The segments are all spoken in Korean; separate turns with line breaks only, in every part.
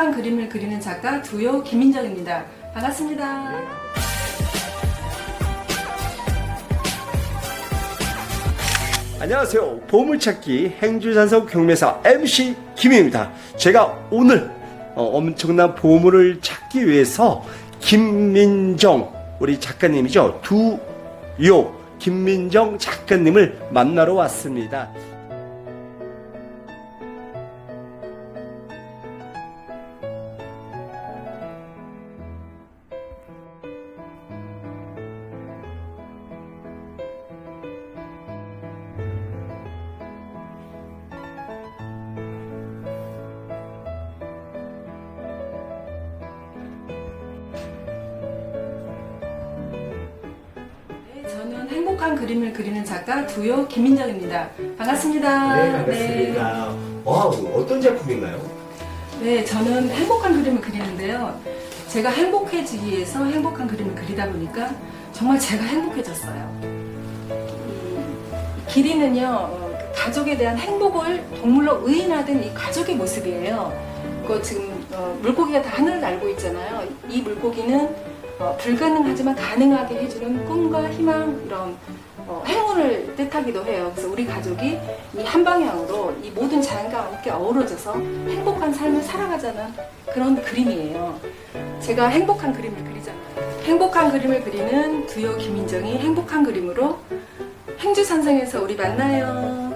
행복한 그림을 그리는 작가 두요 김민정입니다. 반갑습니다.
안녕하세요. 보물찾기 행주산성 경매사 MC 김입니다. 제가 오늘 어, 엄청난 보물을 찾기 위해서 김민정 우리 작가님이죠. 두요 김민정 작가님을 만나러 왔습니다.
행복한 그림을 그리는 작가 두요 김민정입니다. 반갑습니다.
네, 반갑습니다. 와, 어떤 작품인가요?
네, 네, 저는 행복한 그림을 그리는데요. 제가 행복해지기 위해서 행복한 그림을 그리다 보니까 정말 제가 행복해졌어요. 이 길이는요, 어, 가족에 대한 행복을 동물로 의인하던 이 가족의 모습이에요. 그 지금 어, 물고기가 다 하늘을 날고 있잖아요. 이 물고기는 어, 불가능하지만 가능하게 해주는 꿈과 희망 이런 어, 행운을 뜻하기도 해요. 그래서 우리 가족이 이 한 방향으로 이 모든 자연과 함께 어우러져서 행복한 삶을 살아가자는 그런 그림이에요. 제가 행복한 그림을 그리잖아요. 행복한 그림을 그리는 두요 김민정이 행복한 그림으로 행주산성에서 우리 만나요.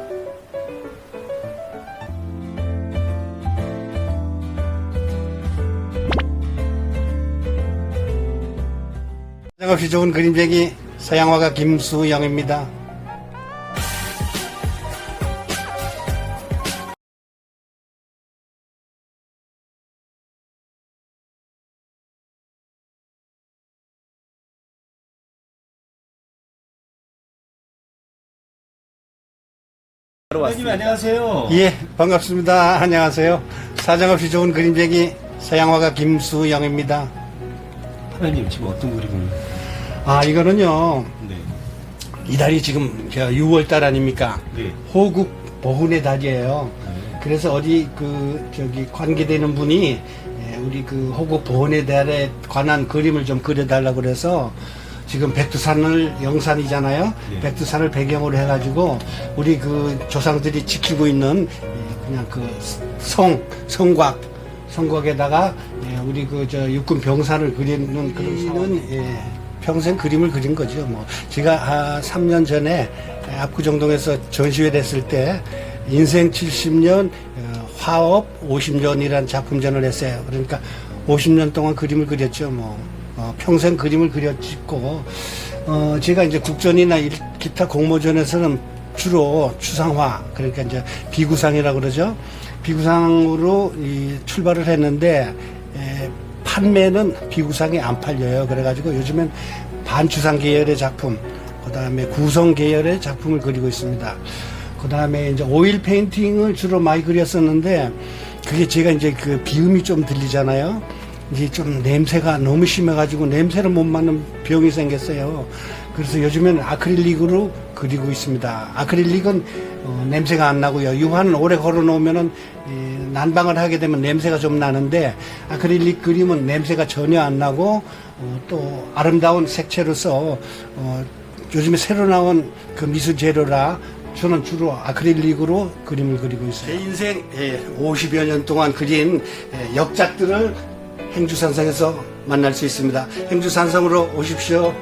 없이 좋은 그림쟁이 서양화가 김수영입니다.
선생님. 안녕하세요.
예, 반갑습니다. 안녕하세요. 사정없이 좋은 그림쟁이 서양화가 김수영입니다.
하나님 지금 어떤 그림을?
아, 이거는요,
네.
이달이 지금 6월달 아닙니까?
네.
호국 보훈의 달이에요.
네.
그래서 어디 그 저기 관계되는 분이 예, 우리 그 호국 보훈의 달에 관한 그림을 좀 그려달라고 그래서 지금 백두산을 영산이잖아요.
네.
백두산을 배경으로 해가지고 우리 그 조상들이 지키고 있는 예, 그냥 그 성 성곽 성곽에다가 예, 우리 그 저 육군 병사를 그리는 그런 상은 예, 평생 그림을 그린 거죠. 뭐 제가 아, 3년 전에 압구정동에서 전시회 됐을 때 인생 70년 어, 화업 50년이라는 작품전을 했어요. 그러니까 50년 동안 그림을 그렸죠. 뭐 어, 평생 그림을 그렸고 어, 제가 이제 국전이나 일- 기타 공모전에서는 주로 추상화 그러니까 이제 비구상이라고 그러죠. 비구상으로 이 출발을 했는데 에, 판매는 비구상이 안 팔려요. 그래가지고 요즘엔 반추상 계열의 작품, 그 다음에 구성 계열의 작품을 그리고 있습니다. 그 다음에 이제 오일 페인팅을 주로 많이 그렸었는데 그게 제가 이제 그 비음이 좀 들리잖아요. 이제 좀 냄새가 너무 심해가지고 냄새를 못 맡는 병이 생겼어요. 그래서 요즘엔 아크릴릭으로 그리고 있습니다. 아크릴릭은 어, 냄새가 안 나고요. 유화는 오래 걸어 놓으면은 이, 난방을 하게 되면 냄새가 좀 나는데 아크릴릭 그림은 냄새가 전혀 안 나고 어, 또 아름다운 색채로서 어, 요즘에 새로 나온 그 미술 재료라 저는 주로 아크릴릭으로 그림을 그리고 있어요. 제 인생 50여 년 동안 그린 예, 역작들을 행주산성에서 만날 수 있습니다. 행주산성으로 오십시오.